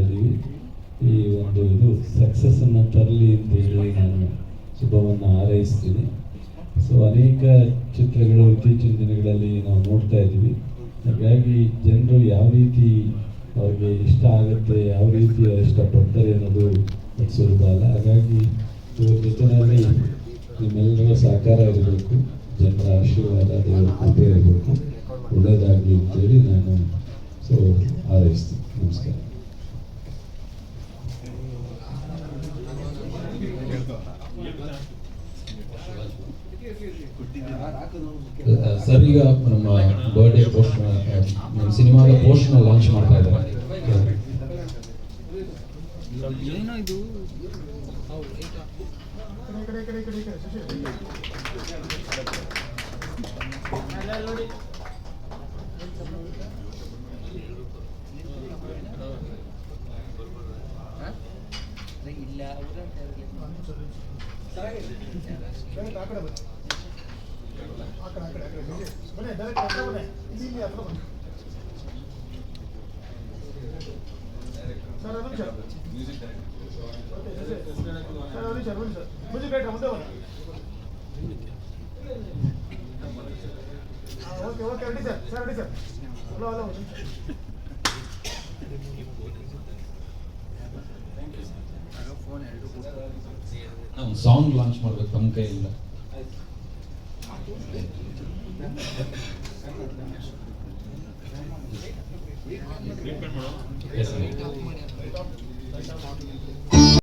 ಇದ್ದೀವಿ ಈ ಒಂದು ಇದು ಸಕ್ಸಸ್ಸನ್ನು ತರಲಿ ಅಂತ ಹೇಳಿ ನಾನು ಶುಭವನ್ನು ಹಾರೈಸ್ತೀನಿ. ಸೊ ಅನೇಕ ಚಿತ್ರಗಳು ಇತ್ತೀಚಿನ ದಿನಗಳಲ್ಲಿ ನಾವು ನೋಡ್ತಾ ಇದ್ದೀವಿ. ಹಾಗಾಗಿ ಜನರು ಯಾವ ರೀತಿ ಅವ್ರಿಗೆ ಇಷ್ಟ ಆಗುತ್ತೆ, ಯಾವ ರೀತಿ ಇಷ್ಟಪಡ್ತಾರೆ ಅನ್ನೋದು ಸುಲಭ ಅಲ್ಲ. ಹಾಗಾಗಿ ಇವ್ರ ಜೊತೆಯಲ್ಲಿ ನಿಮ್ಮೆಲ್ಲರ ಸಹಕಾರ ಇರಬೇಕು. ಜನರ ಆಶೀರ್ವಾದ, ದೇವರ ಕೃಪೆ ಇರಬೇಕು. ಒಳ್ಳೆಯದಾಗಲಿ ಅಂತೇಳಿ ನಾನು ಸೊ ಹಾರೈಸ್ತೀನಿ. ನಮಸ್ಕಾರ. ಸರ್ ಈಗ ನಮ್ಮ ಬರ್ಡೇ ಪೋಸ್ಟ್ ನಮ್ಮ ಸಿನಿಮಾದ ಪೋಸ್ಟ್ನ ಲಾಂಚ್ ಮಾಡ್ತಾ ಇದ್ದಾರೆ. ಇಲ್ಲ ಇಲ್ಲ. Okay okay ready sir sir ready sir hello hello ನಾವು ಸಾಂಗ್ ಲಾಂಚ್ ಮಾಡ್ಬೇಕು ನಮ್ಮ ಕೈಯಿಂದ sir.